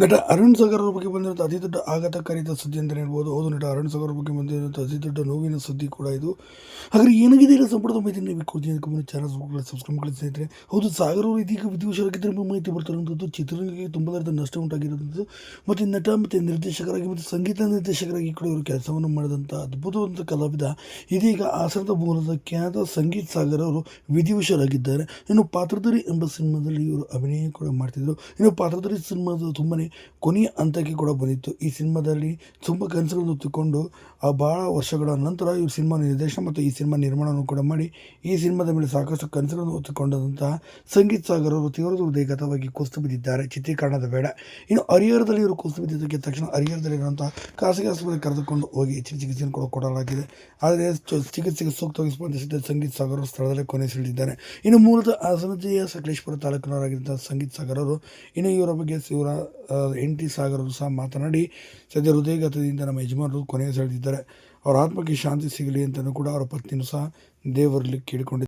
ನಟ ಅರುಣ್ ಸಾಗರ್ ಅವರ ಬಗ್ಗೆ ಬಂದಿರುವಂಥ ಅತಿ ದೊಡ್ಡ ಆಘಾತಕಾರಿತ ಸುದ್ದಿ ಅಂತಲೇ ಹೇಳ್ಬೋದು. ಹೌದು, ನಟ ಅರುಣ್ ಸಾಗರ್ ಅವ್ರ ಬಗ್ಗೆ ಬಂದಿರುವಂಥ ಅತಿ ದೊಡ್ಡ ನೋವಿನ ಸುದ್ದಿ ಕೂಡ ಇದು. ಹಾಗಾದ್ರೆ ಏನಾಗಿದೆ ಇಲ್ಲ ಸಂಪೂರ್ಣ ಮಾಹಿತಿ ನೀವು ಕೊಡ್ತೀನಿ ಅದಕ್ಕೆ ಚಾನಲ್ ಸಬ್ಸ್ಕ್ರೈಬ್ ಮಾಡಿ ಸ್ನೇಹಿತರೆ. ಹೌದು, ಸಾಗರ್ ಅವರು ಇದೀಗ ವಿದ್ಯುಷರಾಗಿದ್ದರೆ ಮಾಹಿತಿ ಬರ್ತಿರುವಂಥದ್ದು ಚಿತ್ರರಂಗಕ್ಕೆ ತುಂಬಲಾರದ ನಷ್ಟ ಉಂಟಾಗಿರುವಂಥದ್ದು ಮತ್ತು ನಟ ಮತ್ತು ನಿರ್ದೇಶಕರಾಗಿ ಮತ್ತು ಸಂಗೀತ ನಿರ್ದೇಶಕರಾಗಿ ಕೂಡ ಇವರು ಕೆಲಸವನ್ನು ಮಾಡಿದಂಥ ಅದ್ಭುತವಾದಂಥ ಕಲಾವಿದ. ಇದೀಗ ಹಾಸನದ ಮೂಲದ ಖ್ಯಾತ ಸಂಗೀತ್ ಸಾಗರ್ ಅವರು ವಿಧಿವಶರಾಗಿದ್ದಾರೆ ಇನ್ನು ಪಾತ್ರಧಾರಿ ಎಂಬ ಸಿನಿಮಾದಲ್ಲಿ ಇವರು ಅಭಿನಯ ಕೂಡ ಮಾಡ್ತಿದ್ರು. ಇನ್ನು ಪಾತ್ರಧಾರಿ ಸಿನಿಮಾದ ತುಂಬನೇ ಕೊನೆಯ ಹಂತಕ್ಕೆ ಕೂಡ ಬಂದಿತ್ತು. ಈ ಸಿನಿಮಾದಲ್ಲಿ ತುಂಬ ಕನಸುಗಳನ್ನು ಹೊತ್ತುಕೊಂಡು, ಆ ಭಾಳ ವರ್ಷಗಳ ನಂತರ ಈ ಸಿನಿಮಾ ನಿರ್ದೇಶನ ಮತ್ತು ಈ ಸಿನಿಮಾ ನಿರ್ಮಾಣವನ್ನು ಕೂಡ ಮಾಡಿ, ಈ ಸಿನಿಮಾದ ಮೇಲೆ ಸಾಕಷ್ಟು ಕನಸುಗಳನ್ನು ಹೊತ್ತುಕೊಂಡಂತಹ ಸಂಗೀತ್ ಸಾಗರ್ ಅವರು ತೀವ್ರ ಹೃದಯಗತವಾಗಿ ಕುಸಿದು ಬಿದ್ದಿದ್ದಾರೆ. ಚಿತ್ರೀಕರಣದ ಬೇಡ. ಇನ್ನು ಹರಿಹರದಲ್ಲಿ ಇವರು ಕುಸಿದು ಬಿದ್ದಿದ್ದಕ್ಕೆ ತಕ್ಷಣ ಹರಿಹರದಲ್ಲಿ ಇರುವಂತಹ ಖಾಸಗಿ ಆಸ್ಪತ್ರೆಗೆ ಕರೆದುಕೊಂಡು ಹೋಗಿ ಹೆಚ್ಚಿನ ಚಿಕಿತ್ಸೆಯನ್ನು ಕೂಡ ಕೊಡಲಾಗಿದೆ. ಆದರೆ ಚಿಕಿತ್ಸೆಗೆ ಸೂಕ್ತವಾಗಿ ಸ್ಪಂದಿಸಿದ್ದ ಸಂಗೀತ್ ಸಾಗರ್ ಅವರು ಸ್ಥಳದಲ್ಲೇ ಕೊನೆಯುಸಿಳಿದಿದ್ದಾರೆ ಇನ್ನು ಮೂಲತಃ ಹಾಸನ ಜಿಲ್ಲೆಯ ಸಕಲೇಶ್ಪುರ ತಾಲೂಕಿನವರಾಗಿದ್ದ ಸಂಗೀತ್ ಸಾಗರ್ ಅವರು, ಇನ್ನು ಇವರ ಬಗ್ಗೆ ಇವರ ಎನ್ ಟಿ ಸಾಗರ್ ಸಹ ಮಾತನಾಡಿ, ಸದ್ಯ ಹೃದಯಘಾತದಿಂದ ನಮ್ಮ ಯಜಮಾನರು ಕೊನೆಯುಸಿಳಿದಿದ್ದಾರೆ ಅವರ ಆತ್ಮಕ್ಕೆ ಶಾಂತಿ ಸಿಗಲಿ ಅಂತಲೂ ಕೂಡ ಅವರ ಪತ್ನಿಯೂ ಸಹ ದೇವರಲ್ಲಿ ಕೇಳಿಕೊಂಡಿದ್ದಾರೆ.